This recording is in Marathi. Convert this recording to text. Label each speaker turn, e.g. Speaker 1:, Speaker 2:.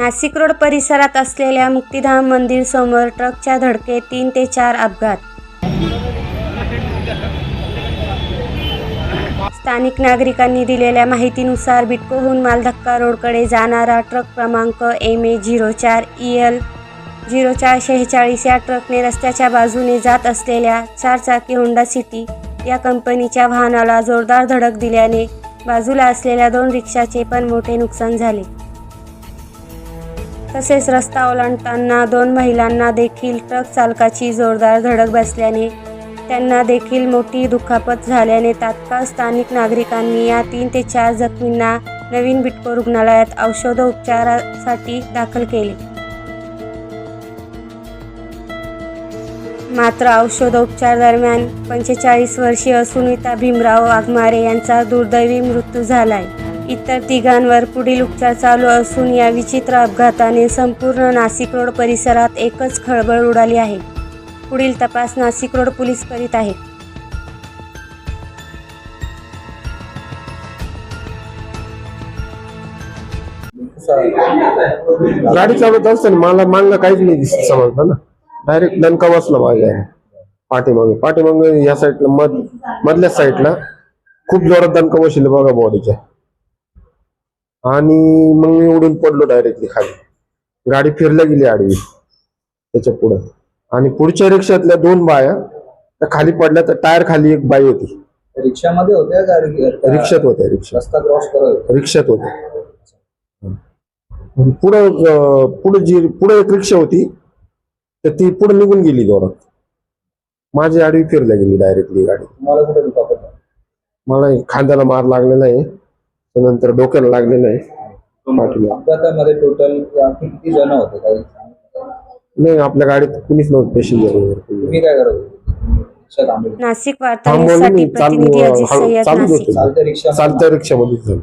Speaker 1: नाशिक रोड परिसरात असलेल्या मुक्तिधाम मंदिर समोर ट्रकच्या धडकेत तीन ते चार अपघात. स्थानिक नागरिकांनी दिलेल्या माहितीनुसार बिटकोहून मालधक्का रोडकडे जाणारा ट्रक क्रमांक एम ए झिरो चार ई एल झिरो चार शेहेचाळीस या ट्रकने रस्त्याच्या बाजूने जात असलेल्या चारचाकी होंडा सिटी या कंपनीच्या वाहनाला जोरदार धडक दिल्याने बाजूला असलेल्या दोन रिक्षाचे पण मोठे नुकसान झाले. तसेच रस्ता ओलांडताना दोन महिलांना देखील ट्रक चालकाची जोरदार धडक बसल्याने त्यांना देखील मोठी दुखापत झाल्याने तात्काळ स्थानिक नागरिकांनी या तीन ते चार जखमींना नवीन बिटको रुग्णालयात औषधोपचारासाठी दाखल केले. मात्र औषधोपचार दरम्यान पंचेचाळीस वर्षीय सुनीता भीमराव वाघमारे यांचा दुर्दैवी मृत्यू झालाय. इतर तिघांवर पुढील उपचार चालू असून या विचित्र अपघाताने संपूर्ण नाशिक रोड परिसरात एकच खळबळ उडाली आहे. पुढील तपास नाशिक रोड पोलीस करीत आहेत.
Speaker 2: गाडी चालवत असताना मला मागणं काहीच नाही दिसत समजलं ना. डायरेक्ट दणका बसला माझ्या पाठीमागे. पाठीमागे या साईडला मध मधल्या साईडला खूप जोरात दणका बसले बघा बॉडीच्या आणि मग मी उडून पडलो डायरेक्टली खाली. गाडी फिरल्या गेली आडवी त्याच्या पुढं. आणि पुढच्या रिक्षातल्या दोन बाया त्या खाली पडल्या तर टायर खाली एक बाई होती.
Speaker 3: रिक्षामध्ये होत्या का
Speaker 2: रिक्षात होत्या रिक्षा
Speaker 3: रस्ता क्रॉस करत होत्या?
Speaker 2: रिक्षात होते पुढं अं, पुढं जी पुढे एक रिक्षा होती तर ती पुढे निघून गेली जोरात. माझी आडवी फिरल्या गेली डायरेक्टली गाडी
Speaker 3: तुम्हाला कुठे दुखापत झाली?
Speaker 2: मला एक खांद्याला मार लागलेला आहे. त्यानंतर डोक्याला लागलेला आहे पाठीला.
Speaker 3: अपघातामध्ये टोटल किती जण होते? काही?
Speaker 2: नाही आपल्या गाडीत कुणीच नव्हतं पेशंजर वगैरे.
Speaker 3: तुम्ही काय करत होते? रिक्षा
Speaker 1: नाशिक
Speaker 2: नाही
Speaker 1: प्रतिनिधी
Speaker 2: चालू
Speaker 1: अजित सय्यद
Speaker 2: चालूच
Speaker 1: नाशिक.
Speaker 2: होते
Speaker 3: चालत्या रिक्षा
Speaker 2: चालत्या रिक्षामध्येच झालं.